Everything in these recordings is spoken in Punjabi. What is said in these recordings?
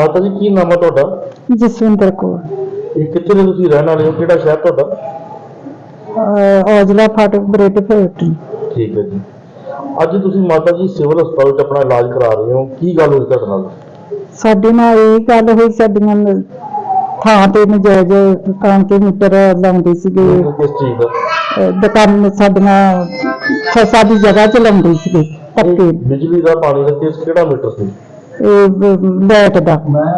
ਮਾਤਾ ਜੀ ਕੀ ਨਾਮ ਹੈ ਤੁਹਾਡਾ? ਜਸਵਿੰਦਰ ਕੌਰ। ਇਹ ਕਿੱਥੇ ਦੇ ਤੁਸੀਂ ਰਹਿਣ ਵਾਲੇ ਹੋ? ਕਿਹੜਾ ਸ਼ਹਿਰ ਤੁਹਾਡਾ? ਅਹ ਔਜਲਾ ਫਾਟਕ ਬ੍ਰੇਡ ਫੈਕਟਰੀ ਠੀਕ ਹੈ ਜੀ। ਅੱਜ ਤੁਸੀਂ ਮਾਤਾ ਜੀ ਸਿਵਲ ਹਸਪਤਾਲ 'ਚ ਆਪਣਾ ਇਲਾਜ ਕਰਾ ਰਹੇ ਹੋ। ਕੀ ਗੱਲ ਹੋਈ ਤੁਹਾਡੇ ਨਾਲ? ਸਾਡੇ ਨਾਲ ਇਹ ਗੱਲ ਹੋਈ ਸਾਡੀਆਂ ਨ- ਥਾਂ ਤੇ ਨਜਾਇਜ਼ ਤੇ ਮੀਟਰ ਲਾਉਂਦੇ ਸੀਗੇ। ਕਿਸ ਚੀਜ਼ ਦਾ? ਅਹ ਦੁਕਾਨ ਸਾਡੀਆਂ ਛੇ ਸਾਡੀ ਜਗ੍ਹਾ ਚ ਲਾਉਂਦੇ ਸੀਗੇ ਇਹ ਪੱਕੇ ਬਿਜਲੀ ਦਾ ਪਾਣੀ ਦਾ ਕੇਸ ਕਿਹੜਾ ਮੀਟਰ ਸੀ? ਲੈਟ ਦਾ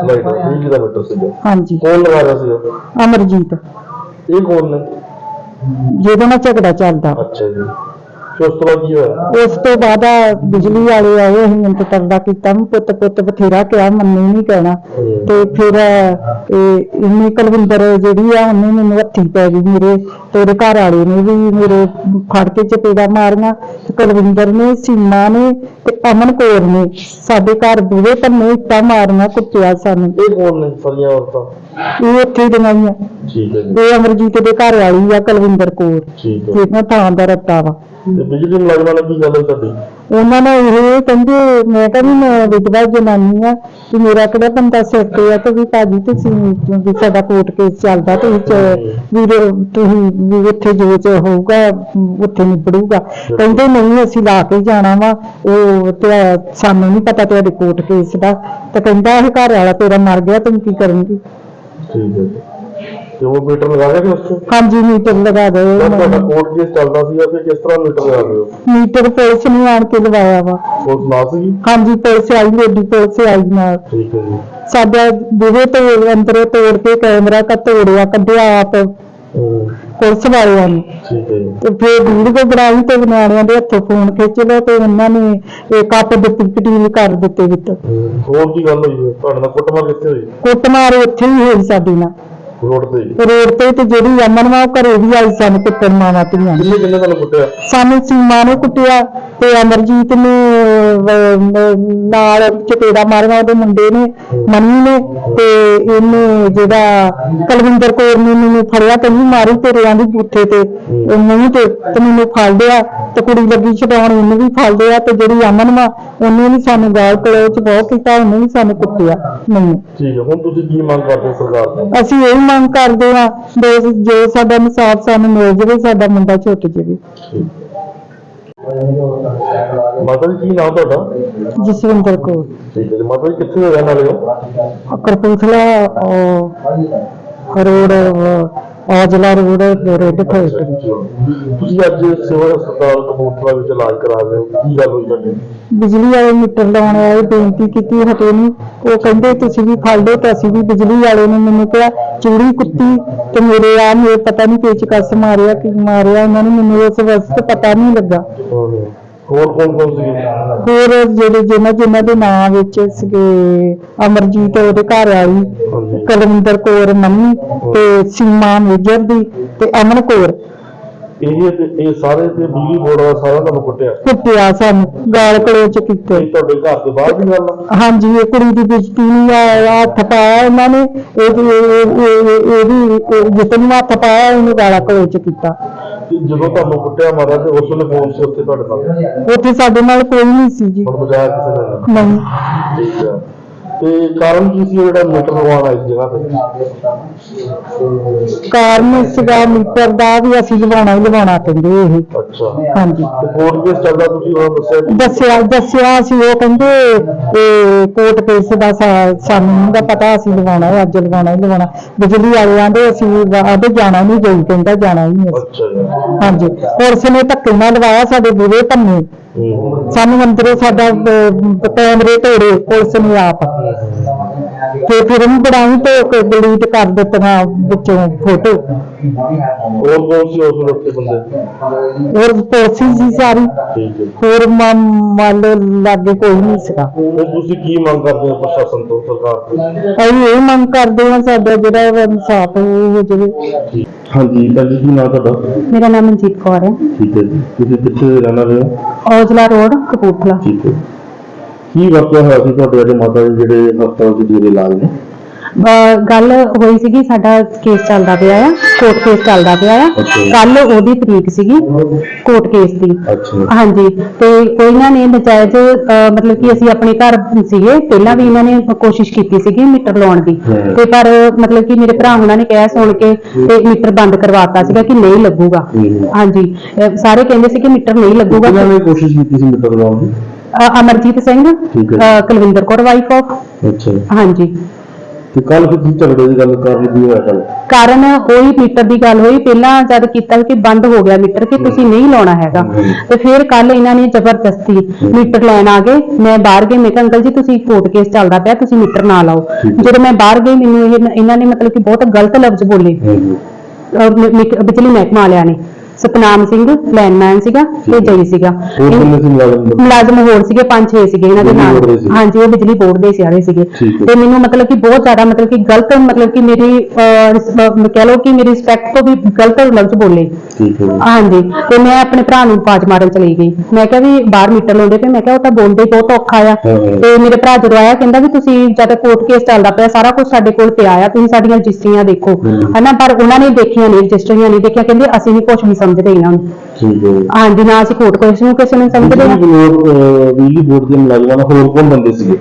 ਲਾਈਟ ਹਾਂਜੀ। ਕੌਣ ਲਗਾ ਰਿਹਾ ਸੀ ਅਮਰਜੀਤ। ਇਹ ਕੌਣ ਨੇ? ਜਿਹਦੇ ਨਾਲ ਝਗੜਾ ਚੱਲਦਾ। ਅੱਛਾ ਜੀ। ਉਸ ਤੋਂ ਬਾਅਦ ਕੀ ਹੋਇਆ? ਉਸ ਤੋਂ ਬਾਅਦ ਆ ਬਿਜਲੀ ਵਾਲੇ ਆਏ ਅਸੀਂ ਮਿੰਟ ਤਰਦਾ ਕੀਤਾ ਵੀ ਪੁੱਤ ਪੁੱਤ ਬਥੇਰਾ ਕਿਹਾ ਮੰਨੀ ਨਹੀਂ ਕਹਿਣਾ। ਤੇ ਫਿਰ ਇਹ ਇੰਨੀ ਕੁਲਵਿੰਦਰ ਜਿਹੜੀ ਆ ਉਹਨੇ ਮੈਨੂੰ ਹੱਥੀ ਪੈ ਗਈ ਮੇਰੇ ਤੇ ਉਹਦੇ ਘਰ ਵਾਲੇ ਨੇ ਵੀ ਮੇਰੇ ਫੜ ਕੇ ਚਪੇੜਾ ਮਾਰੀਆਂ। ਤੇ ਕੁਲਵਿੰਦਰ ਨੇ ਸੀਮਾ ਨੇ ਤੇ ਅਮਨ ਕੌਰ ਨੇ ਸਾਡੇ ਘਰ ਬੂਹੇ ਪੰਨੇ ਇੱਟਾਂ ਮਾਰੀਆਂ ਕੁੱਟਿਆ ਸਾਨੂੰ। ਇਹ ਕੌਣ ਨੇ ਸਾਰੀਆਂ ਔਰਤਾਂ? ਇਹ ਉੱਥੇ ਦੀਆਂ ਹੀ ਆ। ਠੀਕ ਹੈ ਜੀ। ਇਹ ਅਮਰਜੀਤ ਦੇ ਘਰ ਵਾਲੀ ਆ ਕੁਲਵਿੰਦਰ ਕੌਰ। ਠੀਕ ਹੈ। ਜਿਹਨਾਂ ਥਾਂ ਦਾ ਰੱਤਾ ਵਾ। ਤੇ ਬਿਜਲੀ ਮੁਲਾਜ਼ਮਾਂ ਨਾਲ ਕੀ ਗੱਲ ਹੋਈ ਤੁਹਾਡੀ। ਉਹਨਾਂ ਨੇ ਇਹ ਕਹਿੰਦੇ ਮੈਂ ਕਹਿੰਦੀ ਮੈਂ ਵਿਧਵਾ ਜਨਾਨੀ ਆ ਕਿ ਮੇਰਾ ਕਿਹੜਾ ਬੰਦਾ ਸਿਰ ਤੇ ਆ ਤੇ ਵੀ ਭਾਜੀ ਤੁਸੀਂ ਵੀ ਸਾਡਾ ਕੋਰਟ ਕੇਸ ਚੱਲਦਾ ਤੇ ਵਿੱਚ ਵੀ ਤੁਸੀਂ ਵੀ ਉੱਥੇ ਜੋ ਚ ਹੋਊਗਾ ਉੱਥੇ ਨਿਬੜੂਗਾ। ਕਹਿੰਦੇ ਨਹੀਂ ਅਸੀਂ ਲਾ ਕੇ ਜਾਣਾ ਵਾ ਉਹ ਤੇ ਸਾਨੂੰ ਨਹੀਂ ਪਤਾ ਤੁਹਾਡੇ ਕੋਰਟ ਕੇਸ ਦਾ। ਤੇ ਕਹਿੰਦਾ ਇਹ ਘਰ ਵਾਲਾ ਤੇਰਾ ਮਰ ਗਿਆ ਤੂੰ ਕੀ ਕਰੇਂਗੀ? ਠੀਕ ਹੈ ਮੀਟਰ ਕਿ ਉਸ ਤੋਂ ਹਾਂਜੀ ਮੀਟਰ ਲਗਾ ਦੇ ਜਦ ਤੁਹਾਡਾ ਕੋਰਟ ਕੇਸ ਚੱਲਦਾ ਸੀ ਫਿਰ ਕਿਸ ਤਰ੍ਹਾਂ ਮੀਟਰ ਲਗਾ ਰਹੇ ਹੋ? ਮੀਟਰ ਪੁਲਿਸ ਨੇ ਆਣ ਕੇ ਲਵਾਇਆ ਵਾ। ਪੁਲਿਸ ਨਾ ਸੀਗੀ? ਹਾਂਜੀ ਪੁਲਿਸ ਆਈ ਲੇਡੀ ਪੁਲਿਸ ਆਈ ਨਾਲ। ਠੀਕ ਹੈ ਜੀ। ਸਾਡਾ ਬੂਹੇ ਤੋਂ ਅੰਦਰੋਂ ਤੋੜ ਕੇ ਕੈਮਰਾ ਕਾ ਤੋੜਿਆ ਕੱਢਿਆ ਆਪ। ਪੁਲਿਸ ਵਾਲਿਆਂ ਨੇ। ਠੀਕ ਹੈ ਤੇ ਫਿਰ ਵੀਡੀਓ ਬਣਾਈ ਤੇ ਨਿਆਣਿਆਂ ਦੇ ਹੱਥੋਂ ਫੋਨ ਖਿੱਚ ਲਿਆ ਤੇ ਉਹਨਾਂ ਨੇ ਇਹ ਕੱਪ ਦਿੱਤੀ ਪਟੀਲ ਕਰ ਦਿੱਤੇ ਵਿੱਚ। ਹੋਰ ਕੀ ਗੱਲ ਹੋਈ? ਤੁਹਾਡੇ ਨਾਲ ਕੁੱਟਮਾਰ ਕਿੱਥੇ ਹੋਈ? ਕੁੱਟਮਾਰ ਉੱਥੇ ਹੀ ਹੋਈ ਸਾਡੀ ਨਾਲ। ਰੋਡ ਤੇ ਹੀ? ਰੋਡ ਤੇ ਤੇ ਜਿਹੜੀ ਅਮਨ ਵਾ ਉਹ ਘਰੇ ਵੀ ਆਈ ਸਾਨੂੰ ਕੁੱਟਣ ਮਾਵਾਂ ਧੀਆਂ। ਕਿੰਨੇ ਕਿੰਨੇ ਤੁਹਾਨੂੰ ਕੁੱਟਿਆ? ਸਾਨੂੰ ਸੀਮਾ ਨੇ ਕੁੱਟਿਆ ਤੇ ਅਮਰਜੀਤ ਨੇ ਅਹ, ਨਾਲ ਚਪੇੜਾ ਮਾਰਿਆ ਉਹਦੇ ਮੁੰਡੇ ਨੇ ਮਨੀ ਨੇ ਤੇ ਇਹਨੇ ਜਿਹੜਾ ਕੁਲਵਿੰਦਰ ਕੌਰ ਨੇ ਮੈਨੂੰ ਫੜਿਆ ਤੇ ਨਹੀਂ ਮਾਰੀ ਤੇਰਿਆਂ ਦੀ ਬੂਥੇ ਤੇ ਉਹ ਮੂੰਹ ਤੇ ਤੇ ਮੈਨੂੰ ਫੜ ਲਿਆ ਤੇ ਕੁੜੀ ਲੱਗੀ ਛਡਾਉਣ ਉਹਨੂੰ ਵੀ ਫੜ ਲਿਆ ਤੇ ਜਿਹੜੀ ਅਮਨ ਵਾ ਉਹਨੇ ਵੀ ਸਾਨੂੰ ਗਾਲ ਕੋਲੇ ਚ ਬਹੁਤ ਕੀਤਾ ਉਹਨੇ ਵੀ ਸਾਨੂੰ ਕੁੱਟਿਆ ਮੈਨੂੰ। ਠੀਕ ਹੈ ਹੁਣ ਤੁਸੀਂ ਕੀ ਮੰਗ ਕਰਦੇ ਹੋ ਸਰਕਾਰ ਤੋਂ? ਅਸੀਂ ਇਹ ਮੰਗ ਕਰਦੇ ਹਾਂ ਵੀ ਜੋ ਸਾਡਾ ਇਨਸਾਫ ਸਾਨੂੰ ਮਿਲ ਜਾਵੇ ਸਾਡਾ ਮੁੰਡਾ ਛੁੱਟ ਜਾਵੇ। ਮਾਤਾ ਜੀ ਕੀ ਨਾਮ ਤੁਹਾਡਾ? ਜਸਵਿੰਦਰ ਕੌਰ। ਠੀਕ ਹੈ ਜੀ ਮਾਤਾ ਜੀ ਕਿੱਥੇ ਦੇ ਰਹਿਣ ਵਾਲੇ ਹੋ? ਕਰਪੂਥਲਾ ਰੋਡ ਔਜਲਾ ਰੋਡ ਰੇਡ ਫੈਕਟਰੀ ਤੁਸੀਂ ਅੱਜ ਸਿਵਲ ਹਸਪਤਾਲ ਕਪੂਰਥਲਾ ਵਿੱਚ ਇਲਾਜ ਕਰਾ ਰਹੇ ਹੋ ਕੀ ਗੱਲ ਹੋਈ ਤੁਹਾਡੀ? ਬਿਜਲੀ ਵਾਲੇ ਮੀਟਰ ਲਾਉਣ ਆਏ ਬੇਨਤੀ ਕੀਤੀ ਹਟੇ ਨਹੀਂ ਉਹ ਕਹਿੰਦੇ ਤੁਸੀਂ ਵੀ ਫੜ ਲਓ ਤੇ ਅਸੀਂ ਵੀ ਬਿਜਲੀ ਵਾਲੇ ਨੇ ਮੈਨੂੰ ਕਿਹਾ ਚੂੜੀ ਕੁੱਤੀ ਤੇ ਮੇਰੇ ਆ ਮੇਰੇ ਪਤਾ ਨਹੀਂ ਪੇਚਕਸ ਮਾਰਿਆ ਕਿ ਮਾਰਿਆ ਇਹਨਾਂ ਨੇ ਮੈਨੂੰ ਉਸ ਵਕਤ ਪਤਾ ਨਹੀਂ ਲੱਗਾ। ਹੋਰ ਕੌਣ ਕੌਣ ਸੀ ਹੋਰ ਜਿਹੜੇ ਜਿਨ੍ਹਾਂ ਜਿਨ੍ਹਾਂ ਦੇ ਨਾਂ ਵਿੱਚ ਸੀਗੇ ਅਮਰਜੀਤ ਉਹਦੇ ਘਰ ਵਾਲੀ ਹਾਂਜੀ। ਕੁਲਵਿੰਦਰ ਕੌਰ ਮੰਮੀ ਤੇ ਸੀਮਾ ਮੇਜਰ ਦੀ ਤੇ ਅਮਨ ਕੌਰ। ਇਹ ਤੇ ਇਹ ਸਾਰੇ ਤੇ ਬਿਜਲੀ ਬੋਰਡ ਦਾ ਸਾਰਾ ਤੁਹਾਨੂੰ ਕੁੱਟਿਆ। ਕੁੱਟਿਆ ਸਾਨੂੰ ਗਾਲ ਕਲੋਚ ਕੀਤੇ। ਇਹ ਤੁਹਾਡੇ ਘਰ ਦੇ ਬਾਹਰ ਦੀ ਗੱਲ ਆ? ਹਾਂਜੀ ਇਹ ਕੁੜੀ ਦੀ ਬੇਇੱਜ਼ਤੀ ਨਹੀਂ ਆ ਹੱਥ ਪਾਇਆ ਇਹਨਾਂ ਨੇ ਇਹਦੀ ਇਹ- ਇਹ- ਇਹਦੀ ਜਿਤਨ ਹੱਥ ਪਾਇਆ ਇਹਨੂੰ ਗਾਲਾ ਕਲੋਚ ਕੀਤਾ। ਤੇ ਜਦੋਂ ਤੁਹਾਨੂੰ ਕੁੱਟਿਆ ਮਾਰਿਆ ਤੇ ਉਸ ਵੇਲੇ ਫੋਨ ਸੀ ਉੱਥੇ ਤੁਹਾਡੇ ਨਾਲ? ਉੱਥੇ ਸਾਡੇ ਨਾਲ ਕੋਈ ਨਹੀਂ ਸੀ ਜੀ। ਹੁਣ ਬਜਾਇਆ ਕਿਸੇ ਨੇ? ਨਹੀਂ। ਠੀਕ ਹੈ ਤੇ ਕਾਰਨ ਕੀ ਸੀ? ਜਿਹੜਾ ਮੀਟਰ ਲਗਵਾਉਣਾ ਇਸ ਜਗ੍ਹਾ ਤੇ? ਕਾਰਨ ਸੀਗਾ ਮੀਟਰ ਦਾ ਵੀ ਅਸੀਂ ਲਵਾਉਣਾ ਹੀ ਲਵਾਉਣਾ ਕਹਿੰਦੇ ਇਹ। ਅੱਛਾ। ਹਾਂਜੀ। ਤੇ ਕੋਰਟ ਕੇਸ ਚੱਲਦਾ ਤੁਸੀਂ ਉਹਨਾਂ ਦੱਸਿਆ ਜੀ? ਦੱਸਿਆ ਦੱਸਿਆ ਸੀ ਉਹ ਕਹਿੰਦੇ ਇਹ ਕੋਰਟ ਕੇਸ ਦਾ ਸਾ- ਸਾਨੂੰ ਨਹੀਂ ਗਾ ਪਤਾ ਅਸੀਂ ਲਵਾਉਣਾ ਹੈ ਅੱਜ ਲਵਾਉਣਾ ਹੀ ਲਵਾਉਣਾ। ਬਿਜਲੀ ਵਾਲੇ ਆਂਦੇ ਅਸੀਂ ਆਦੇ ਜਾਣਾ ਨਹੀਂ ਗਈ ਕਹਿੰਦਾ ਜਾਣਾ ਹੀ ਨਹੀਂ। ਅਸੀਂ। ਅੱਛਾ ਜੀ। ਹਾਂਜੀ। ਪੁਲਿਸ ਨੇ ਧੱਕੇ ਨਾਲ ਲਵਾਇਆ ਸਾਡੇ ਬੂਹੇ ਭੰਨੇ। ਸਾਨੂੰ ਅੰਦਰੋਂ ਸਾਡਾ ਅਹ, ਕੈਮਰੇ ਤੋੜੇ ਪੁਲਿਸ ਨੇ ਆਪ। ਤੇ ਫਿਰ ਵੀ ਬੜਾਈ ਤੇ ਡਿਲੀਟ ਕਰ ਦਿੱਤੀਆਂ ਵਿੱਚੋਂ ਫੋਟੋ ਹੋਰ ਕੌਣ ਸੀ ਉਸ ਵੇਲੇ ਉੱਥੇ ਬੰਦੇ? ਹੋਰ ਪੁਲਿਸ ਹੀ ਸੀ ਸਾਰੀ। ਠੀਕ ਹੈ। ਹੋਰ ਮ- ਮੰਨ ਲਓ ਲਾਗੇ ਕੋਈ ਨਹੀਂ ਸੀਗਾ। ਹੁਣ ਤੁਸੀਂ ਕੀ ਮੰਗ ਕਰਦੇ ਹੋ ਪ੍ਰਸ਼ਾਸਨ ਤੋਂ ਸਰਕਾਰ ਤੋਂ? ਅਸੀਂ ਇਹ ਮੰਗ ਕਰਦੇ ਹਾਂ ਸਾਡਾ ਜਿਹੜਾ ਵਾ ਇਨਸਾਫ ਹੋ ਜਾਵੇ। ਹਾਂਜੀ ਭੈਣ ਜੀ ਕੀ ਨਾਮ ਤੁਹਾਡਾ? ਮੇਰਾ ਨਾਮ ਮਨਜੀਤ ਕੌਰ ਹੈ। ਠੀਕ ਹੈ ਜੀ। ਤੁਸੀਂ ਕਿੱਥੇ ਦੇ ਰਹਿਣ ਵਾਲੇ ਹੋ? ਔਜਲਾ ਰੋਡ ਕਪੂਰਥਲਾ। ਠੀਕ ਹੈ। ਕੀ ਵਾਕਿਆ ਹੋਇਆ ਸੀ ਤੁਹਾਡੇ ਜਿਹੜੇ ਮਾਤਾ ਜੀ ਜਿਹੜੇ ਹਸਪਤਾਲ ਚ ਜਿਹੜੇ ਇਲਾਜ ਨੇ? ਅਹ ਗੱਲ ਹੋਈ ਸੀਗੀ ਸਾਡਾ ਕੇਸ ਚੱਲਦਾ ਪਿਆ ਆ ਕੋਰਟ ਕੇਸ ਚੱਲਦਾ ਪਿਆ ਆ। ਕੱਲ ਉਹਦੀ ਤਰੀਕ ਸੀਗੀ ਕੋਰਟ ਕੇਸ ਦੀ। ਅੱਛਾ ਹਾਂਜੀ ਤੇ ਕੋਈ ਇਹਨਾਂ ਨੇ ਨਜਾਇਜ਼ ਅਹ, ਮਤਲਬ ਕਿ ਅਸੀਂ ਆਪਣੇ ਘਰ ਸੀਗੇ ਪਹਿਲਾਂ ਵੀ ਇਹਨਾਂ ਨੇ ਕੋਸ਼ਿਸ਼ ਕੀਤੀ ਸੀਗੀ ਮੀਟਰ ਲਾਉਣ ਦੀ। ਹਮ। ਤੇ ਪਰ ਮਤਲਬ ਕਿ ਮੇਰੇ ਭਰਾ ਉਹਨਾਂ ਨੇ ਕਿਹਾ ਸੁਣ ਕੇ ਤੇ ਮੀਟਰ ਬੰਦ ਕਰਵਾਤਾ ਸੀਗਾ ਕਿ ਨਹੀਂ ਲੱਗੂਗਾ। ਹਮ। ਹਾਂਜੀ ਅਹ, ਸਾਰੇ ਕਹਿੰਦੇ ਸੀ ਕਿ ਮੀਟਰ ਨਹੀਂ ਲੱਗੂਗਾ। ਨੇ ਕੋਸ਼ਿਸ਼ ਕੀਤੀ ਸੀ ਮਿੱਤਰ ਲਾਉਣ ਦੀ? ਅਮਰਜੀਤ ਸਿੰਘ ਠੀਕ ਹੈ। ਅਹ, ਕੁਲਵਿੰਦਰ ਕੌਰ ਵਾਈਫ ਆਫ ਅੱਛਾ। ਹਾਂਜੀ। ਤੇ ਕੱਲ ਫਿਰ ਕੀ ਝਗੜੇ ਦੀ ਗੱਲ ਕਰ ਲਈ ਹੋਇਆ ਕੱਲ ਕਾਰਨ ਉਹੀ ਮੀਟਰ ਦੀ ਗੱਲ ਹੋਈ। ਪਹਿਲਾਂ ਜਦ ਕੀਤਾ ਕਿ ਬੰਦ ਹੋ ਗਿਆ ਮੀਟਰ ਕਿ ਤੁਸੀਂ ਨਹੀਂ ਲਾਉਣਾ ਹੈਗਾ। ਹਮ। ਤੇ ਫਿਰ ਕੱਲ ਇਹਨਾਂ ਨੇ ਜ਼ਬਰਦਸਤੀ ਮੀਟਰ ਲੈਣ ਆ ਗਏ। ਮੈਂ ਬਾਹਰ ਗਈ ਮੈਂ ਕਿਹਾ ਅੰਕਲ ਜੀ ਤੁਸੀਂ ਕੋਰਟ ਕੇਸ ਚੱਲਦਾ ਪਿਆ ਤੁਸੀਂ ਮੀਟਰ ਨਾ ਲਾਓ। ਠੀਕ ਹੈ। ਜਦੋਂ ਮੈਂ ਬਾਹਰ ਗਈ ਮੈਨੂੰ ਇਹ ਇਹਨਾਂ ਨੇ ਮਤਲਬ ਕਿ ਬਹੁਤ ਗਲਤ ਲਫ਼ਜ਼ ਬੋਲੇ। ਅਹ ਮ- ਮਿਕ- ਬਿਜਲੀ ਮਹਿਕਮਾ ਵਾਲਿਆਂ ਨੇ। ਸਤਨਾਮ ਸਿੰਘ ਲੈਨਮੈਨ ਸੀਗਾ ਤੇ ਜਈ ਸੀਗਾ ਹੋਰ ਇਹ- ਕਿੰਨੇ ਸੀ ਮੁਲਾਜ਼ਮ ਮੁਲਾਜ਼ਮ ਹੋਰ ਸੀਗੇ 5-6 ਸੀਗੇ ਇਹਨਾਂ ਦੇ ਨਾਲ। ਹਾਂਜੀ ਉਹ ਬਿਜਲੀ ਬੋਰਡ ਦੇ ਸਾਰੇ ਸੀਗੇ। ਤੇ ਮੈਨੂੰ ਮਤਲਬ ਕਿ ਬਹੁਤ ਜ਼ਿਆਦਾ ਮਤਲਬ ਕਿ ਗਲਤ ਮਤਲਬ ਕਿ ਮੇਰੀ ਕਹਿ ਲਓ ਕਿ ਮੇਰੀ ਰਿਸਪੈਕਟ ਤੋਂ ਵੀ ਗਲਤ ਲਫ਼ਜ਼ ਬੋਲੇ। ਹਾਂਜੀ ਤੇ ਮੈਂ ਆਪਣੇ ਭਰਾ ਨੂੰ ਪਾਜ ਮਾਰਨ ਚਲੀ ਗਈ ਮੈਂ ਕਿਹਾ ਵੀ ਬਾਹਰ ਮੀਟਰ ਲਾਉਂਦੇ ਪਏ ਮੈਂ ਕਿਹਾ ਉਹ ਤਾਂ ਬੋਲਦੇ ਬਹੁਤ ਔਖਾ ਆ। ਤੇ ਮੇਰੇ ਭਰਾ ਜਦੋਂ ਆਇਆ ਕਹਿੰਦਾ ਵੀ ਤੁਸੀਂ ਜਦ ਕੋਰਟ ਕੇਸ ਚੱਲਦਾ ਪਿਆ ਸਾਰਾ ਕੁਝ ਸਾਡੇ ਕੋਲ ਪਿਆ ਆ ਤੁਸੀਂ ਸਾਡੀਆਂ ਰਜਿਸਟਰੀਆਂ ਦੇਖੋ। ਹਨਾ ਪਰ ਉਹਨਾਂ ਨੇ ਦੇਖੀਆਂ ਨਹੀਂ ਰਜਿਸਟਰੀਆਂ ਨਹੀਂ ਦੇਖਿਆ ਕਹਿੰਦੇ ਅਸੀਂ ਨਹੀਂ ਕੁਝ ਵੀ ਸਮਝਦੇ ਇਹਨਾਂ ਨੂੰ ਠੀਕ ਹੈ। ਹਾਂਜੀ ਨਾ ਅਸੀਂ ਕੋਰਟ ਕੇਸ ਨੂੰ ਕਿਸੇ ਨੂੰ ਸਮਝਦੇ ਬੋਰਡ ਅਹ, ਬਿਜਲੀ ਬੋਰਡ ਦੇ ਮੁਲਾਜ਼ਮਾਂ ਨਾਲ ਹੋਰ ਕੌਣ ਬੰਦੇ ਸੀਗੇ?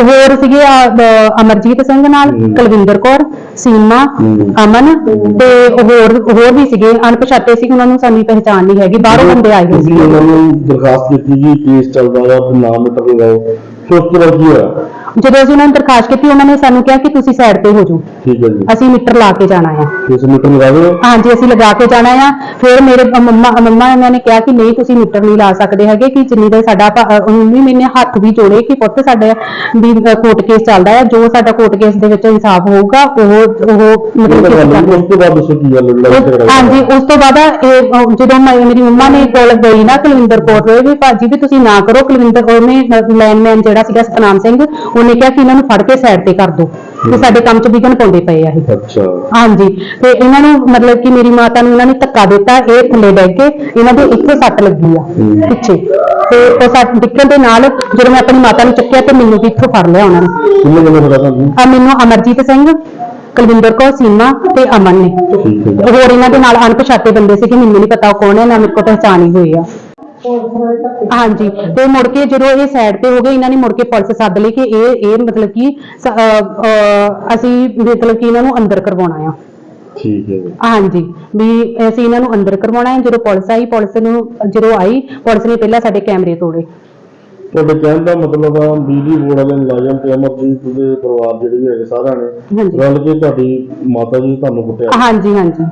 ਹੋਰ ਸੀਗੇ ਆ, ਅਹ, ਅਮਰਜੀਤ ਸਿੰਘ ਨਾਲ ਹਮ। ਕੁਲਵਿੰਦਰ ਕੌਰ ਸੀਮਾ ਹਮ। ਅਮਨ ਤੇ ਹੋਰ ਹੋਰ ਵੀ ਸੀਗੇ। ਅਣਪਛਾਤੇ ਸੀ ਉਹਨਾਂ ਨੂੰ ਸਾਡੀ ਪਹਿਚਾਣ ਨਹੀਂ ਹੈਗੀ। ਬਾਹਰੋਂ ਬੰਦੇ ਆਏ ਹੋਏ ਤੁਸੀਂ ਸੀ ਉਹਨਾਂ ਨੂੰ ਦਰਖਾਸਤ ਕੀਤੀ ਜੀ ਕੇਸ ਚੱਲਦਾ ਆ ਫਿਰ ਨਾਮ ਮਿੱਟਰ ਲਗਾਓ ਫਿਰ ਉਸ ਤੋਂ ਬਾਅਦ ਕੀ ਹੋਇਆ? ਜਦੋਂ ਅਸੀਂ ਉਹਨਾਂ ਨੂੰ ਦਰਖਾਸਤ ਕੀਤੀ ਉਹਨਾਂ ਨੇ ਸਾਨੂੰ ਕਿਹਾ ਕਿ ਤੁਸੀਂ ਸਾਈਡ ਤੇ ਹੋ ਜਾਓ। ਠੀਕ ਹੈ ਜੀ। ਅਸੀਂ ਮੀਟਰ ਲਾ ਕੇ ਜਾਣਾ ਆ। ਕੇਸ ਮਿੱਟਰ ਲਗਾ ਦਿਓ। ਹਾਂਜੀ ਅਸੀਂ ਲਗਾ ਕੇ ਜਾਣਾ ਆ। ਫਿਰ ਮੇਰੇ ਅ- ਮੰਮਾ ਮੰਮਾ ਇਹਨਾਂ ਨੇ ਕਿਹਾ ਕਿ ਨਹੀਂ ਤੁਸੀਂ ਮੀਟਰ ਨਹੀਂ ਲਾ ਸਕਦੇ ਹੈਗੇ ਕਿ ਜਿੰਨੀ ਦੇ ਸਾਡਾ ਭਾ- ਅ, ਉਹਨੇ ਮੈਨੇ ਹੱਥ ਵੀ ਜੋੜੇ ਕਿ ਪੁੱਤ ਸਾਡੇ ਵੀ ਕੋਰਟ ਕੇਸ ਚੱਲਦਾ ਹੈ ਜੋ ਸਾਡਾ ਕੋਰਟ ਕੇਸ ਦੇ ਵਿੱਚ ਇਨਸਾਫ ਹੋਊਗਾ ਉਹ ਉਹ ਮਤਲਬ ਕਿ ਅਸੀਂ ਕਰਾਂਗੇ। ਉਸ ਤੋਂ ਬਾਅਦ ਦੱਸੋ ਕੀ ਗੱਲ ਲੜਾਈ ਝਗੜਾ ਉਹ- ਹਾਂਜੀ ਉਸ ਤੋਂ ਬਾਅਦ ਇਹ ਅਹ, ਜਦੋਂ ਮੈਂ- ਮੇਰੀ ਮੰਮਾ ਨੇ ਕੋਲ ਗਈ ਨਾ ਕੁਲਵਿੰਦਰ ਕੌਰ ਦੇ ਵੀ ਭਾਜੀ ਵੀ ਤੁਸੀਂ ਨਾ ਕਰੋ ਕੁਲਵਿੰਦਰ ਉਹਨੇ ਲੈਨਮੈਨ ਜਿਹੜਾ ਸੀਗਾ ਸਤਨਾਮ ਸਿੰਘ ਉਹਨੇ ਕਿਹਾ ਕਿ ਇਹਨਾਂ ਨੂੰ ਫੜ ਕੇ ਸਾਈਡ ਤੇ ਕਰ ਦਿਓ ਕਿ ਸਾਡੇ ਕੰਮ 'ਚ ਵਿਘਨ ਪਾਉਂਦੇ ਪਏ ਆ ਇਹ। ਅੱਛਾ। ਹਾਂਜੀ ਤੇ ਇਹਨਾਂ ਨੂੰ ਮਤਲਬ ਕਿ ਮੇਰੀ ਮਾਤਾ ਨੂੰ ਇਹਨਾਂ ਨੇ ਧੱਕਾ ਦਿੱਤਾ ਇਹ ਥੱਲੇ ਡਿੱਗ ਕੇ ਇਹਨਾਂ ਦੇ ਇੱਥੇ ਸੱਟ ਲੱਗੀ ਆ। ਪਿੱਛੇ। ਤੇ ਉਹ ਸੱਟ ਡਿੱਗਣ ਦੇ ਨਾਲ ਜਦੋਂ ਮੈਂ ਆਪਣੀ ਮਾਤਾ ਨੂੰ ਚੱਕਿਆ ਤੇ ਮੈਨੂੰ ਵੀ ਇੱਥੋਂ ਫੜ ਲਿਆ ਉਹਨਾਂ ਨੇ। ਕਿੰਨੇ ਜਣੇ ਪਤਾ ਤੁਹਾਨੂੰ? ਆ ਮੈਨੂੰ ਅਮਰਜੀਤ ਸਿੰਘ ਕੁਲਵਿੰਦਰ ਕੌਰ ਸੀਮਾ ਤੇ ਅਮਨ ਨੇ। ਠੀਕ ਹੈ। ਜੀ। ਹੋਰ ਇਹਨਾਂ ਦੇ ਨਾਲ ਅਣਪਛਾਤੇ ਬੰਦੇ ਸੀ ਕਿ ਮੈਨੂੰ ਨਹੀਂ ਪਤਾ ਉਹ ਕੌਣ ਹੈ ਨਾ ਮੇਰੇ ਕੋ ਪਹਿਚਾਣ ਹੀ ਹੋਈ ਆ। ਹਾਂਜੀ। ਤੇ ਮੁੜ ਕੇ ਜਦੋਂ ਇਹ ਸਾਈਡ ਤੇ ਹੋ ਗਏ ਇਹਨਾਂ ਨੇ ਮੁੜ ਕੇ ਪੁਲਿਸ ਸੱਦ ਲਈ ਕਿ ਇਹ ਇਹ ਮਤਲਬ ਕਿ ਸ- ਅਹ, ਅਹ, ਅਸੀਂ ਮਤਲਬ ਕਿ ਇਹਨਾਂ ਨੂੰ ਅੰਦਰ ਕਰਵਾਉਣਾ ਆ। ਠੀਕ ਹੈ ਜੀ। ਹਾਂਜੀ। ਵੀ ਅਸੀਂ ਇਹਨਾਂ ਨੂੰ ਅੰਦਰ ਕਰਵਾਉਣਾ ਹੈ ਜਦੋਂ ਪੁਲਿਸ ਆਈ ਪੁਲਿਸ ਨੂੰ ਜਦੋਂ ਆਈ ਪੁਲਿਸ ਨੇ ਪਹਿਲਾਂ ਸਾਡੇ ਕੈਮਰੇ ਤੋੜੇ। ਤੁਹਾਡੇ ਕਹਿਣ ਦਾ ਮਤਲਬ ਆ ਬਿਜਲੀ ਬੋਰਡ ਵਾਲੇ ਮੁਲਾਜ਼ਮ ਤੇ ਅਮਰਜੀਤ ਦੇ ਪਰਿਵਾਰ ਜਿਹੜੇ ਵੀ ਹੈਗੇ ਸਾਰਿਆਂ ਨੇ ਹਾਂਜੀ। ਰਲ ਕੇ ਤੁਹਾਡੀ ਮਾਤਾ ਜੀ ਤੁਹਾਨੂੰ ਕੁੱਟਿਆ। ਹਾਂਜੀ ਹਾਂਜੀ।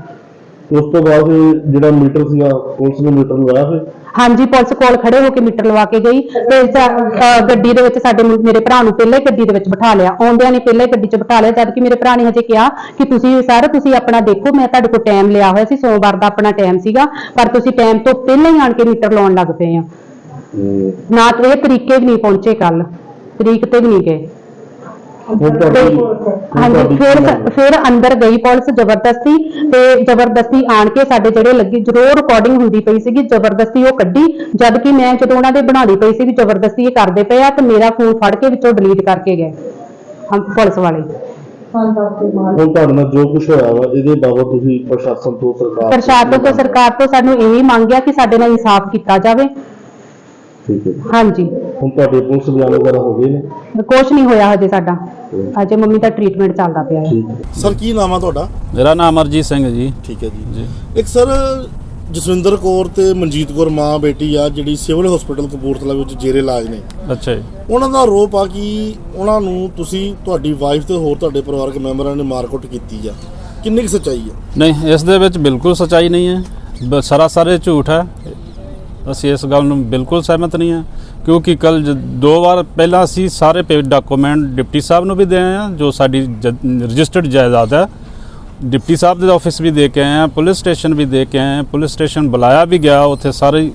ਉਸ ਤੋਂ ਬਾਅਦ ਜਿਹੜਾ ਮੀਟਰ ਸੀਗਾ ਪੁਲਿਸ ਨੇ ਮੀਟਰ ਲਗਾਇਆ ਫਿਰ? ਹਾਂਜੀ ਪੁਲਿਸ ਕੋਲ ਖੜੇ ਹੋ ਕੇ ਮੀਟਰ ਲਵਾ ਕੇ ਗਈ। ਤੇ ਸਾ- ਗੱਡੀ ਦੇ ਵਿੱਚ ਸਾਡੇ ਮੁੰ- ਮੇਰੇ ਭਰਾ ਨੂੰ ਪਹਿਲੇ ਗੱਡੀ ਦੇ ਵਿੱਚ ਬਿਠਾ ਲਿਆ। ਆਉਂਦਿਆਂ ਨੇ ਪਹਿਲੇ ਗੱਡੀ 'ਚ ਬਿਠਾ ਲਿਆ ਜਦ ਕਿ ਮੇਰੇ ਭਰਾ ਨੇ ਹਜੇ ਕਿਹਾ ਕਿ ਤੁਸੀਂ ਸਰ ਤੁਸੀਂ ਆਪਣਾ ਦੇਖੋ ਮੈਂ ਤੁਹਾਡੇ ਕੋਲ ਟਾਈਮ ਲਿਆ ਹੋਇਆ ਸੀ ਸੋਮਵਾਰ ਦਾ ਆਪਣਾ ਟਾਈਮ ਸੀਗਾ ਪਰ ਤੁਸੀਂ ਟਾਈਮ ਤੋਂ ਪਹਿਲਾਂ ਹੀ ਆਣ ਕੇ ਮੀਟਰ ਲਾਉਣ ਲੱਗ ਪਏ ਆ। ਹੂੰ। ਨਾ ਤੇ ਇਹ ਤਰੀਕੇ ਵੀ ਨਹੀਂ ਪਹੁੰਚੇ ਕੱਲ ਤਰੀਕ ਤੇ ਵੀ ਨਹੀਂ ਗਏ। ਹੁਣ ਤੁਹਾਡੀ ਤੇ- ਹੁਣ ਹਾਂਜੀ ਤੁਹਾਡੀ ਫਿਰ ਕੀ ਮੰਗ ਹੈ? ਫਿਰ ਅੰਦਰ ਗਈ ਪੁਲਿਸ ਜ਼ਬਰਦਸਤੀ ਤੇ ਜ਼ਬਰਦਸਤੀ ਆਣ ਕੇ ਸਾਡੇ ਜਿਹੜੇ ਲੱਗੀ ਜ਼ਰੂਰ ਰਿਕਾਰਡਿੰਗ ਹੁੰਦੀ ਪਈ ਸੀਗੀ ਜ਼ਬਰਦਸਤੀ ਉਹ ਕੱਢੀ ਜਦ ਕਿ ਮੈਂ ਜਦੋਂ ਉਹਨਾਂ ਦੇ ਬਣਾਉਣੀ ਪਈ ਸੀ ਵੀ ਜ਼ਬਰਦਸਤੀ ਇਹ ਕਰਦੇ ਪਏ ਆ ਤੇ ਮੇਰਾ ਫੋਨ ਫੜ ਕੇ ਵਿੱਚੋਂ ਡਿਲੀਟ ਕਰਕੇ ਗਏ। ਹਮ ਪੁਲਿਸ ਵਾਲੇ। ਹੁਣ ਤੁਹਾਡੇ ਨਾਲ ਜੋ ਕੁਝ ਹੋਇਆ ਵਾ ਇਹਦੇ ਬਾਬਤ ਤੁਸੀਂ ਪ੍ਰਸ਼ਾਸਨ ਤੋਂ ਸਰਕਾਰ ਤੋਂ ਪ੍ਰਸ਼ਾਸਨ ਤੋਂ ਸਰਕਾਰ ਤੋਂ ਸਾਨੂੰ ਇਹੀ ਮੰਗਿਆ ਕਿ ਸਾਡੇ ਨਾਲ ਇਨਸਾਫ ਕੀਤਾ ਜਾਵੇ। ਠੀਕ ਹੈ। ਹਾਂਜੀ। ਹੁਣ ਤੁਹਾਡੇ ਪੁਲਿਸ ਬਿਆਨ ਵਗੈਰਾ ਹੋ ਗਏ ਨੇ? ਕੁਛ ਨਹੀਂ ਹੋਇਆ ਹਜੇ ਸਾਡਾ। ਅਜੇ ਮੰਮੀ ਦਾ ਟ੍ਰੀਟਮੈਂਟ ਚੱਲਦਾ ਪਿਆ ਹੈ। ਠੀਕ ਹੈ। ਸਰ ਕੀ ਨਾਮ ਆ ਤੁਹਾਡਾ? ਮੇਰਾ ਨਾਮ ਅਮਰਜੀਤ ਸਿੰਘ ਜੀ। ਠੀਕ ਹੈ ਜੀ। ਜੀ। ਇੱਕ ਸਰ ਜਸਵਿੰਦਰ ਕੌਰ ਤੇ ਮਨਜੀਤ ਕੌਰ ਮਾਂ ਬੇਟੀ ਆ ਜਿਹੜੀ ਸਿਵਲ ਹਸਪੀਟਲ ਕਪੂਰਥਲਾ ਵਿੱਚ ਜੇਰੇ ਇਲਾਜ ਨੇ। ਅੱਛਾ ਜੀ। ਉਹਨਾਂ ਦਾ ਆਰੋਪ ਆ ਕਿ ਉਹਨਾਂ ਨੂੰ ਤੁਸੀਂ ਤੁਹਾਡੀ ਵਾਈਫ ਤੇ ਹੋਰ ਤੁਹਾਡੇ ਪਰਿਵਾਰਕ ਮੈਂਬਰਾਂ ਨੇ ਮਾਰਕੁੱਟ ਕੀਤੀ ਆ। ਕਿੰਨੀ ਕੁ ਸੱਚਾਈ ਆ? ਨਹੀਂ ਇਸ ਦੇ ਵਿੱਚ ਬਿਲਕੁਲ ਸਚਾਈ ਨਹੀਂ ਹੈ। ਬ- ਸਰਾਸਰ ਇਹ ਝੂਠ ਹੈ। ਅਸੀਂ ਇਸ ਗੱਲ ਨੂੰ ਬਿਲਕੁਲ ਸਹਿਮਤ ਨਹੀਂ ਹਾਂ, ਕਿਉਂਕਿ ਕੱਲ ਦੋ ਵਾਰ ਪਹਿਲਾਂ ਅਸੀਂ ਸਾਰੇ ਪੇ ਡਾਕੂਮੈਂਟ ਡਿਪਟੀ ਸਾਹਿਬ ਨੂੰ ਵੀ ਦੇ ਆਏ ਹਾਂ, ਜੋ ਸਾਡੀ ਰਜਿਸਟਰਡ ਜਾਇਦਾਦ ਹੈ। ਡਿਪਟੀ ਸਾਹਿਬ ਦੇ ਆਫਿਸ ਵੀ ਦੇ ਕੇ ਆਏ ਹਾਂ, ਪੁਲਿਸ ਸਟੇਸ਼ਨ ਵੀ ਦੇ ਕੇ ਆਏ ਹਾਂ, ਪੁਲਿਸ ਸਟੇਸ਼ਨ ਬੁਲਾਇਆ ਵੀ ਗਿਆ, ਉੱਥੇ ਸਾਰੇ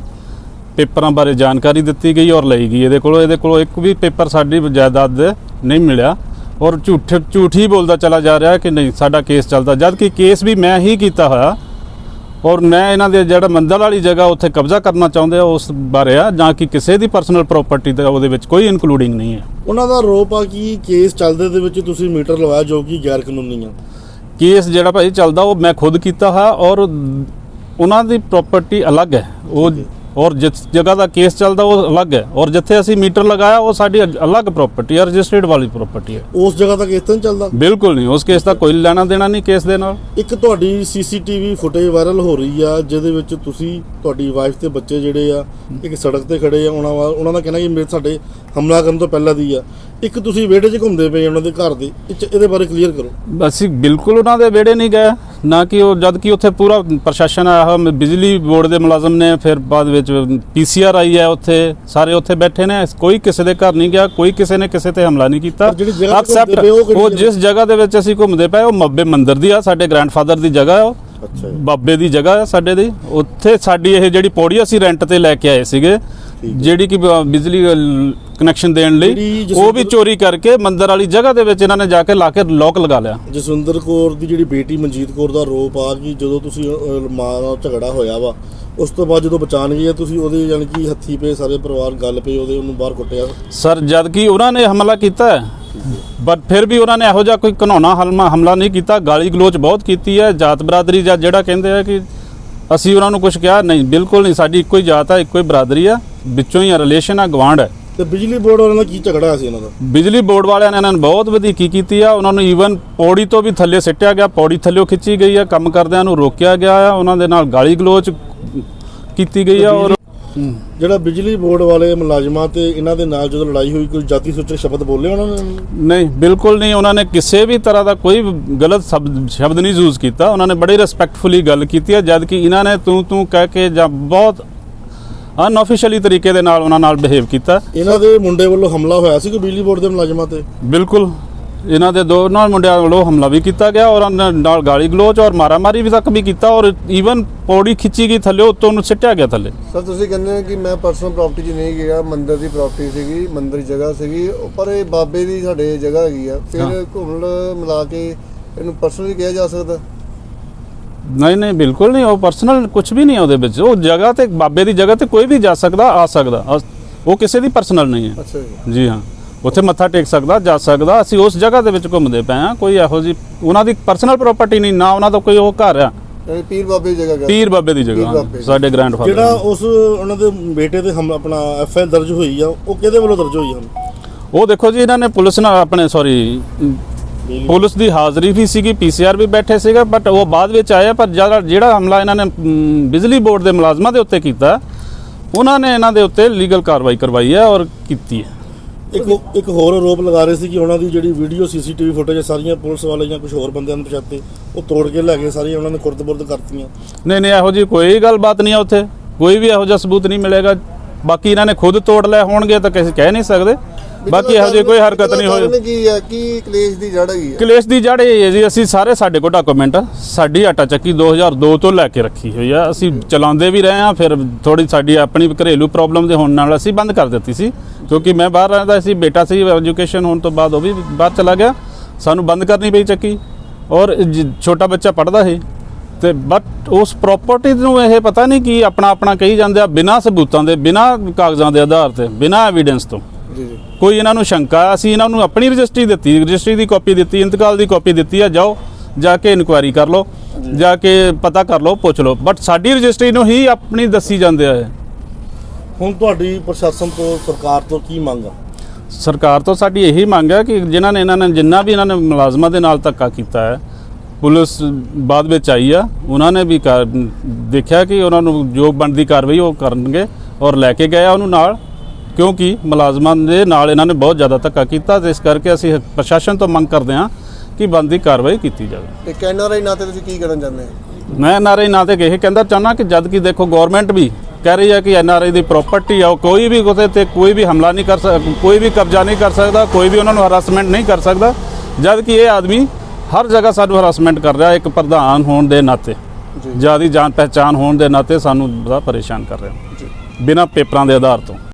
ਪੇਪਰਾਂ ਬਾਰੇ ਜਾਣਕਾਰੀ ਦਿੱਤੀ ਗਈ ਔਰ ਲਈ ਗਈ। ਇਹਦੇ ਕੋਲੋਂ ਇਹਦੇ ਕੋਲੋਂ ਇੱਕ ਵੀ ਪੇਪਰ ਸਾਡੀ ਜਾਇਦਾਦ ਦੇ ਨਹੀਂ ਮਿਲਿਆ ਔਰ ਝੂਠ ਝੂਠ ਹੀ ਬੋਲਦਾ ਚਲਾ ਜਾ ਰਿਹਾ ਕਿ ਨਹੀਂ, ਸਾਡਾ ਕੇਸ ਚੱਲਦਾ। ਜਦ ਕਿ ਕੇਸ ਵੀ ਮੈਂ ਹੀ ਕੀਤਾ ਹੋਇਆ ਔਰ ਮੈਂ ਇਹਨਾਂ ਦੇ ਜਿਹੜਾ ਮੰਦਰ ਵਾਲੀ ਜਗ੍ਹਾ ਉੱਥੇ ਕਬਜ਼ਾ ਕਰਨਾ ਚਾਹੁੰਦੇ ਆ ਉਸ ਬਾਰੇ ਆ ਜਾਂ ਕਿ ਕਿਸੇ ਦੀ ਪਰਸਨਲ ਪ੍ਰਾਪਰਟੀ ਦਾ ਉਹਦੇ ਵਿੱਚ ਕੋਈ ਇਨਕਲੂਡਿੰਗ ਨਹੀਂ ਹੈ। ਉਹਨਾਂ ਦਾ ਆਰੋਪ ਆ ਕਿ ਕੇਸ ਚੱਲਦੇ ਦੇ ਵਿੱਚ ਤੁਸੀਂ ਮੀਟਰ ਲਵਾਇਆ ਜੋ ਕਿ ਗੈਰ ਕਾਨੂੰਨੀ ਆ। ਕੇਸ ਜਿਹੜਾ ਭਾਈ ਚੱਲਦਾ ਉਹ ਮੈਂ ਖੁਦ ਕੀਤਾ ਹੈ ਔਰ ਉਹਨਾਂ ਦੀ ਪ੍ਰਾਪਰਟੀ ਅਲੱਗ ਹੈ। ਉਹ ਔਰ ਜਿਸ ਜਗ੍ਹਾ ਦਾ ਕੇਸ ਚੱਲਦਾ ਉਹ ਅਲੱਗ ਹੈ। ਔਰ ਜਿੱਥੇ ਅਸੀਂ ਮੀਟਰ ਲਗਾਇਆ ਉਹ ਸਾਡੀ ਅਲੱਗ ਪ੍ਰਾਪਰਟੀ ਹੈ ਰਜਿਸਟਰਡ ਵਾਲੀ ਪ੍ਰਾਪਰਟੀ ਹੈ। ਉਸ ਜਗ੍ਹਾ ਦਾ ਕੇਸ ਤਾਂ ਨਹੀਂ ਚੱਲਦਾ? ਬਿਲਕੁਲ ਨਹੀਂ। ਉਸ ਕੇਸ ਦਾ ਕੋਈ ਲੈਣਾ ਦੇਣਾ ਨਹੀਂ ਕੇਸ ਦੇ ਨਾਲ। ਇੱਕ ਤੁਹਾਡੀ ਸੀਸੀਟੀਵੀ ਫੁਟੇਜ ਵਾਇਰਲ ਹੋ ਰਹੀ ਆ ਜਿਹਦੇ ਵਿੱਚ ਤੁਸੀਂ ਤੁਹਾਡੀ ਵਾਈਫ ਤੇ ਬੱਚੇ ਜਿਹੜੇ ਆ ਇੱਕ ਸੜਕ ਤੇ ਖੜੇ ਆ ਉਹਨਾਂ ਵਾ- ਉਹਨਾਂ ਦਾ ਕਹਿਣਾ ਕਿ ਮੇਰੇ ਸਾਡੇ ਹਮਲਾ ਕਰਨ ਤੋਂ ਪਹਿਲਾਂ ਦੀ ਆ। ਇੱਕ ਤੁਸੀਂ ਵਿਹੜੇ 'ਚ ਘੁੰਮਦੇ ਪਏ ਉਹਨਾਂ ਦੇ ਘਰ ਦੇ ਇਹਦੇ ਬਾਰੇ ਕਲੀਅਰ ਕਰੋ। ਅਸੀਂ ਬਿਲਕੁਲ ਉਹਨਾਂ ਦੇ ਵਿਹੜੇ ਨਹੀਂ ਗਏ। ਨਾ ਕਿ ਉਹ ਜਦ ਕਿ ਉੱਥੇ ਪੂਰਾ ਪ੍ਰਸ਼ਾਸਨ ਆਇਆ ਹੋਇਆ, ਬਿਜਲੀ ਬੋਰਡ ਦੇ ਮੁਲਾਜ਼ਮ ਨੇ ਫਿਰ ਬਾਅਦ ਵਿੱਚ ਪੀਸੀਆਰ ਆਈ ਹੈ ਉੱਥੇ ਸਾਰੇ ਉੱਥੇ ਬੈਠੇ ਨੇ ਕੋਈ ਕਿਸੇ ਦੇ ਘਰ ਨਹੀਂ ਗਿਆ ਕੋਈ ਕਿਸੇ ਨੇ ਕਿਸੇ ਤੇ ਹਮਲਾ ਨਹੀਂ ਕੀਤਾ ਪਏ ਉਹ? ਜਿਸ ਜਗ੍ਹਾ ਦੇ ਵਿੱਚ ਅਸੀਂ ਘੁੰਮਦੇ ਪਏ ਉਹ ਮੱਬੇ ਮੰਦਿਰ ਦੀ ਆ ਸਾਡੇ ਗ੍ਰੈਂਡਫਾਦਰ ਦੀ ਜਗ੍ਹਾ ਹੈ ਉਹ। ਬਾਬੇ ਦੀ ਜਗ੍ਹਾ ਹੈ ਸਾਡੇ ਦੀ ਉੱਥੇ ਸਾਡੀ ਇਹ ਜਿਹੜੀ ਪੌੜੀ ਅਸੀਂ ਰੈਂਟ ਤੇ ਲੈ ਕੇ ਆਏ ਸੀਗੇ ਜਿਹੜੀ ਕਿ ਬਿਜਲੀ ਕਨੈਕਸ਼ਨ ਦੇਣ ਲਈ ਉਹ ਵੀ ਚੋਰੀ ਕਰਕੇ ਮੰਦਿਰ ਵਾਲੀ ਜਗ੍ਹਾ ਦੇ ਵਿੱਚ ਇਹਨਾਂ ਨੇ ਜਾ ਕੇ ਲਾ ਕੇ ਲੋਕ ਲਗਾ ਲਿਆ। ਜਸਵਿੰਦਰ ਕੌਰ ਦੀ ਜਿਹੜੀ ਬੇਟੀ ਮਨਜੀਤ ਕੌਰ ਦਾ ਆਰੋਪ ਆ ਕਿ ਜਦੋਂ ਤੁਸੀਂ ਮਾਂ ਨਾਲ ਝਗੜਾ ਹੋਇਆ ਵਾ ਉਸ ਤੋਂ ਬਾਅਦ ਜਦੋਂ ਬਚਾਣ ਆ, ਤੁਸੀਂ ਉਹਦੇ ਯਾਨੀ ਕਿ ਹੱਥੀ ਪਏ ਸਾਰੇ ਪਰਿਵਾਰ ਗੱਲ ਪਏ ਉਹਦੇ ਉਹਨੂੰ ਬਾਹਰ ਕੁੱਟਿਆ। ਸਰ ਜਦ ਕਿ ਉਹਨਾਂ ਨੇ ਹਮਲਾ ਕੀਤਾ ਬਟ ਫਿਰ ਵੀ ਉਹਨਾਂ ਨੇ ਇਹੋ ਜਿਹਾ ਕੋਈ ਘਨੌਣਾ ਹਮਲਾ ਨਹੀਂ ਕੀਤਾ ਗਾਲੀ ਗਲੋਚ ਬਹੁਤ ਕੀਤੀ ਹੈ ਜਾਤ ਬਰਾਦਰੀ ਜਾਂ ਜਿਹੜਾ ਕਹਿੰਦੇ ਆ ਕਿ ਅਸੀਂ ਉਹਨਾਂ ਨੂੰ ਕੁਝ ਕਿਹਾ ਨਹੀਂ ਬਿਲਕੁਲ ਨਹੀਂ ਸਾਡੀ ਇੱਕੋ ਹੀ ਜਾਤ ਹੈ ਇੱਕੋ ਹੀ ਬਰਾਦਰੀ ਆ ਵਿੱਚੋਂ ਹੀ ਰਿਲੇਸ਼ਨ ਆ ਗਵਾਂਢ ਹੈ ਤੇ ਬਿਜਲੀ ਬੋਰਡ ਵਾਲਿਆਂ ਦਾ ਕੀ ਝਗੜਾ ਸੀ ਇਹਨਾਂ ਦਾ? ਬਿਜਲੀ ਬੋਰਡ ਵਾਲਿਆਂ ਨੇ ਇਹਨਾਂ ਨੂੰ ਬਹੁਤ ਵਧੀਕੀ ਕੀਤੀ ਆ ਉਹਨਾਂ ਨੂੰ ਈਵਨ ਪੌੜੀ ਤੋਂ ਵੀ ਥੱਲੇ ਸਿੱਟਿਆ ਗਿਆ ਪੌੜੀ ਥੱਲੇ ਖਿੱਚੀ ਗਈ ਆ ਕੰਮ ਕਰਦਿਆਂ ਨੂੰ ਰੋਕਿਆ ਗਿਆ ਆ ਉਹਨਾਂ ਦੇ ਨਾਲ ਗਾਲੀ ਗਲੋਚ ਕੀਤੀ ਗਈ ਆ ਔਰ ਜਿਹੜਾ ਬਿਜਲੀ ਬੋਰਡ ਵਾਲੇ ਮੁਲਾਜ਼ਮਾਂ ਤੇ ਇਹਨਾਂ ਦੇ ਨਾਲ ਜਦੋਂ ਲੜਾਈ ਹੋਈ ਕੋਈ ਜਾਤੀ ਸੂਚਕ ਸ਼ਬਦ ਬੋਲੇ ਉਹਨਾਂ ਨੇ? ਨਹੀਂ ਬਿਲਕੁਲ ਨਹੀਂ। ਉਹਨਾਂ ਨੇ ਕਿਸੇ ਵੀ ਤਰ੍ਹਾਂ ਦਾ ਕੋਈ ਗਲਤ ਸ਼ਬਦ ਸ਼ਬਦ ਨਹੀਂ ਯੂਜ਼ ਕੀਤਾ। ਉਹਨਾਂ ਨੇ ਬੜੀ ਰਿਸਪੈਕਟਫੁਲੀ ਗੱਲ ਕੀਤੀ ਹੈ ਜਦ ਕਿ ਇਹਨਾਂ ਨੇ ਤੂੰ ਤੂੰ ਕਹਿ ਕੇ ਜਾਂ ਬਹੁਤ ਅਨਆਫੀਸ਼ੀਅਲੀ ਤਰੀਕੇ ਦੇ ਨਾਲ ਉਹਨਾਂ ਨਾਲ ਬਿਹੇਵ ਕੀਤਾ। ਇਹਨਾਂ ਦੇ ਮੁੰਡੇ ਵੱਲੋਂ ਹਮਲਾ ਹੋਇਆ ਸੀ ਕਿ ਬਿਜਲੀ ਬੋਰਡ ਦੇ ਮੁਲਾਜ਼ਮਾਂ ਤੇ? ਬਿਲਕੁਲ। ਇਹਨਾਂ ਦੇ ਦੋਨਾਂ ਮੁੰਡਿਆਂ ਵੱਲੋਂ ਹਮਲਾ ਵੀ ਕੀਤਾ ਗਿਆ ਔਰ ਉਹਨਾਂ ਨਾਲ ਗਾਲੀ ਗਲੋਚ ਔਰ ਮਾਰਾਮਾਰੀ ਵੀ ਤੱਕ ਵੀ ਕੀਤਾ ਔਰ ਈਵਨ ਪੌੜੀ ਖਿੱਚੀ ਗਈ ਥੱਲੇ ਉੱਤੋਂ ਉਹਨੂੰ ਸਿੱਟਿਆ ਗਿਆ ਥੱਲੇ। ਸਰ ਤੁਸੀਂ ਕਹਿੰਦੇ ਹੋ ਕਿ ਮੈਂ ਪਰਸਨਲ ਪ੍ਰਾਪਰਟੀ 'ਚ ਨਹੀਂ ਗਿਆ ਮੰਦਿਰ ਦੀ ਪ੍ਰਾਪਰਟੀ ਸੀਗੀ ਮੰਦਿਰ ਦੀ ਜਗ੍ਹਾ ਸੀਗੀ ਪਰ ਇਹ ਬਾਬੇ ਦੀ ਸਾਡੇ ਜਗ੍ਹਾ ਹੈਗੀ ਆ। ਫਿਰ ਘੁੰਮਣ ਮਿਲਾ ਕੇ ਇਹਨੂੰ ਪਰਸਨਲੀ ਕਿਹਾ ਜਾ ਸਕਦਾ? ਨਹੀਂ ਨਹੀਂ ਬਿਲਕੁਲ ਨਹੀਂ ਉਹ ਪਰਸਨਲ ਕੁਝ ਵੀ ਨਹੀਂ ਉਹਦੇ ਵਿੱਚ। ਉਹ ਜਗ੍ਹਾ ਤੇ ਬਾਬੇ ਦੀ ਜਗ੍ਹਾ ਤੇ ਕੋਈ ਵੀ ਜਾ ਸਕਦਾ ਆ ਸਕਦਾ। ਉਹ ਕਿਸੇ ਦੀ ਪਰਸਨਲ ਨਹੀਂ ਹੈ। ਅੱਛਾ ਜੀ ਹਾਂ। ਉੱਥੇ ਮੱਥਾ ਟੇਕ ਸਕਦਾ ਜਾ ਸਕਦਾ। ਅਸੀਂ ਉਸ ਜਗ੍ਹਾ ਦੇ ਵਿੱਚ ਘੁੰਮਦੇ ਪਏ ਹਾਂ। ਕੋਈ ਇਹੋ ਜੀ ਉਹਨਾਂ ਦੀ ਪਰਸਨਲ ਪ੍ਰਾਪਰਟੀ ਨਹੀਂ ਨਾ ਉਹਨਾਂ ਦਾ ਕੋਈ ਉਹ ਘਰ ਆ। ਇਹ ਪੀਰ ਬਾਬੇ ਦੀ ਜਗ੍ਹਾ ਪੀਰ ਬਾਬੇ ਦੀ ਜਗ੍ਹਾ। ਸਾਡੇ ਗ੍ਰੈਂਡਫਾਦਰ ਜਿਹੜਾ ਉਸ ਉਹਨਾਂ ਦੇ ਬੇਟੇ ਤੇ ਹਮ ਆਪਣਾ ਐਫ ਆਈ ਦਰਜ ਹੋਈ ਆ ਉਹ ਕਿਹਦੇ ਵੱਲੋਂ ਦਰਜ ਹੋਈ ਹਨ ਉਹ ਦੇਖੋ ਜੀ ਇਹਨਾਂ ਨੇ ਪੁਲਿਸ ਨਾਲ ਆਪਣੇ ਸੌਰੀ ਪੁਲਿਸ ਦੀ ਹਾਜ਼ਰੀ ਵੀ ਸੀਗੀ ਪੀਸੀਆਰ ਵੀ ਬੈਠੇ ਸੀਗਾ ਬਟ ਉਹ ਬਾਅਦ ਵਿੱਚ ਆਇਆ ਪਰ ਜਿਹੜਾ ਜਿਹੜਾ ਹਮਲਾ ਇਹਨਾਂ ਨੇ ਬਿਜਲੀ ਬੋਰਡ ਦੇ ਮੁਲਾਜ਼ਮਾਂ ਦੇ ਉੱਤੇ ਕੀਤਾ ਉਹਨਾਂ ਨੇ ਇਹਨਾਂ ਦੇ ਉੱਤੇ ਲੀਗਲ ਕਾਰਵਾਈ ਕਰਵਾਈ ਹੈ ਔਰ ਕੀਤੀ ਹੈ ਇੱਕ ਇੱਕ ਹੋਰ ਆਰੋਪ ਲਗਾ ਰਹੇ ਸੀ ਕਿ ਉਹਨਾਂ ਦੀ ਜਿਹੜੀ ਵੀਡੀਓ ਸੀਸੀਟੀਵੀ ਫੁਟੇਜ ਸਾਰੀਆਂ ਪੁਲਿਸ ਵਾਲੇ ਜਾਂ ਕੁਝ ਹੋਰ ਬੰਦਿਆਂ ਨੂੰ ਪਛਾਤੇ, ਉਹ ਤੋੜ ਕੇ ਲੈ ਗਏ, ਸਾਰੀਆਂ ਉਹਨਾਂ ਨੇ ਕੁਰਦ-ਬੁਰਦ ਕਰਤੀਆਂ। ਨਹੀਂ ਨਹੀਂ, ਇਹੋ ਜੀ ਕੋਈ ਗੱਲਬਾਤ ਨਹੀਂ ਆ ਉੱਥੇ। ਕੋਈ ਵੀ ਇਹੋ ਜਿਹਾ ਸਬੂਤ ਨਹੀਂ ਮਿਲੇਗਾ। ਬਾਕੀ ਇਹਨਾਂ ਨੇ ਖੁਦ ਤੋੜ ਲਏ ਹੋਣਗੇ ਤਾਂ ਕਿਸੇ ਕਹਿ ਨਹੀਂ ਸਕਦੇ। ਬਾਕੀ ਇਹੋ ਜਿਹੀ ਕੋਈ ਹਰਕਤ ਨਹੀਂ ਹੋਈ। ਕੀ ਆ ਕੀ ਕਲੇਸ਼ ਦੀ ਜੜ ਹੈਗੀ ਆ? ਕਲੇਸ਼ ਦੀ ਜੜ ਇਹ ਹੈ ਜੀ ਅਸੀਂ ਸਾਰੇ ਸਾਡੇ ਕੋਲ ਡਾਕੂਮੈਂਟ ਸਾਡੀ ਆਟਾ ਚੱਕੀ 2002 ਤੋਂ ਲੈ ਕੇ ਰੱਖੀ ਹੋਈ ਆ। ਅਸੀਂ ਚਲਾਉਂਦੇ ਵੀ ਰਹੇ ਆ ਫਿਰ ਥੋੜੀ ਸਾਡੀ ਆਪਣੀ ਘਰੇਲੂ ਪ੍ਰੋਬਲਮ ਦੇ ਹੋਣ ਨਾਲ ਅਸੀਂ ਬੰਦ ਕਰ ਦਿੱਤੀ ਸੀ। ਕਿਉਂਕਿ ਮੈਂ ਬਾਹਰ ਰਹਿੰਦਾ ਸੀ ਬੇਟਾ ਸੀ ਐਜੂਕੇਸ਼ਨ ਹੋਣ ਤੋਂ ਬਾਅਦ ਉਹ ਵੀ ਬਾਹਰ ਚਲਾ ਗਿਆ। ਸਾਨੂੰ ਬੰਦ ਕਰਨੀ ਪਈ ਚੱਕੀ। ਔਰ ਛੋਟਾ ਬੱਚਾ ਪੜਦਾ ਸੀ। ਤੇ ਬਟ ਉਸ ਪ੍ਰਾਪਰਟੀ ਨੂੰ ਇਹ ਪਤਾ ਨਹੀਂ ਕੀ ਆਪਣਾ ਆਪਣਾ ਕਹੀ ਜਾਂਦੇ ਆ ਬਿਨਾਂ ਸਬੂਤਾਂ ਦੇ ਬਿਨਾਂ ਕਾਗਜ਼ਾਂ ਦੇ ਆਧਾਰ ਤੇ ਬਿਨਾਂ ਐਵੀਡੈਂਸ ਤੋਂ। ਜੀ ਜੀ। ਕੋਈ ਇਹਨਾਂ ਨੂੰ ਸ਼ੰਕਾ ਅਸੀਂ ਇਹਨਾਂ ਨੂੰ ਆਪਣੀ ਰਜਿਸਟਰੀ ਦਿੱਤੀ ਰਜਿਸਟਰੀ ਦੀ ਕਾਪੀ ਦਿੱਤੀ ਇੰਤਕਾਲ ਦੀ ਕਾਪੀ ਦਿੱਤੀ ਆ ਜਾਓ ਜਾ ਕੇ ਇਨਕੁਆਇਰੀ ਕਰ ਲਓ ਜਾ। ਕੇ ਪਤਾ ਕਰ ਲਓ ਪੁੱਛ ਲਓ। ਬਟ ਸਾਡੀ ਰਜਿਸਟਰੀ ਨੂੰ ਹੀ ਆਪਣੀ ਦੱਸੀ ਜਾਂਦੇ ਆ ਇਹ। ਹੁਣ ਤੁਹਾਡੀ ਪ੍ਰਸ਼ਾਸਨ ਤੋਂ ਸਰਕਾਰ ਤੋਂ ਕੀ ਮੰਗ ਆ? ਸਰਕਾਰ ਤੋਂ ਸਾਡੀ ਇਹੀ ਮੰਗ ਹੈ ਕਿ ਜਿਨ੍ਹਾਂ ਨੇ ਇਹਨਾਂ ਨੇ ਜਿੰਨਾ ਵੀ ਇਹਨਾਂ ਨੇ ਮੁਲਾਜ਼ਮਾਂ ਦੇ ਨਾਲ ਧੱਕਾ ਕੀਤਾ ਹੈ ਪੁਲਿਸ ਬਾਅਦ ਵਿੱਚ ਆਈ ਆ ਉਹਨਾਂ ਨੇ ਵੀ ਕਾਰ- ਦੇਖਿਆ ਕਿ ਉਹਨਾਂ ਨੂੰ ਜੋ ਬਣਦੀ ਕਾਰਵਾਈ ਉਹ ਕਰਨਗੇ ਔਰ ਲੈ ਕੇ ਗਏ ਆ ਉਹਨੂੰ ਨਾਲ। ਕਿਉਂਕਿ ਮੁਲਾਜ਼ਮਾਂ ਦੇ ਨਾਲ ਇਹਨਾਂ ਨੇ ਬਹੁਤ ਜ਼ਿਆਦਾ ਧੱਕਾ ਕੀਤਾ ਤੇ ਇਸ ਕਰਕੇ ਅਸੀਂ ਪ੍ਰਸ਼ਾਸਨ ਤੋਂ ਮੰਗ ਕਰਦੇ ਹਾਂ ਕਿ ਬਣਦੀ ਕਾਰਵਾਈ ਕੀਤੀ ਜਾਵੇ। ਤੇ ਕੈਨਰਾ ਨਾਤੇ ਤੁਸੀਂ ਕੀ ਕਰਨ ਚਾਹੁੰਦੇ ਹੋ? ਮੈਂ ਐਨਆਰਆਈ ਨਾਂ ਤੇ ਇਹ ਕਹਿੰਦਾ ਚਾਹਨਾ ਕਿ ਜਦ ਕਿ ਦੇਖੋ ਗਵਰਨਮੈਂਟ ਵੀ ਕਹਿ ਰਹੀ ਹੈ ਕਿ ਐਨਆਰਆਈ ਦੀ ਪ੍ਰਾਪਰਟੀ ਆ ਕੋਈ ਵੀ ਉਹਦੇ ਤੇ ਕੋਈ ਵੀ ਹਮਲਾ ਨਹੀਂ ਕਰ ਸਕਦਾ ਕੋਈ ਵੀ ਕਬਜ਼ਾ ਨਹੀਂ ਕਰ ਸਕਦਾ ਕੋਈ ਵੀ ਉਹਨਾਂ ਨੂੰ ਹਰਾਸਮੈਂਟ ਨਹੀਂ ਕਰ ਸਕਦਾ ਜਦ ਕਿ ਇਹ ਆਦਮੀ ਹਰ ਜਗ੍ਹਾ ਸਾਨੂੰ ਹਰਾਸਮੈਂਟ ਕਰ ਰਿਹਾ ਇੱਕ ਪ੍ਰਧਾਨ ਹੋਣ ਦੇ ਨਾਤੇ ਜਿਆਦੀ ਜਾਣ ਪਹਿਚਾਨ ਹੋਣ ਦੇ ਨਾਤੇ ਸਾਨੂੰ ਬੜਾ ਪਰੇਸ਼ਾਨ ਕਰ ਰਿਹਾ। ਬਿਨਾਂ ਪੇਪਰਾਂ ਦੇ ਆਧਾਰ ਤੋਂ।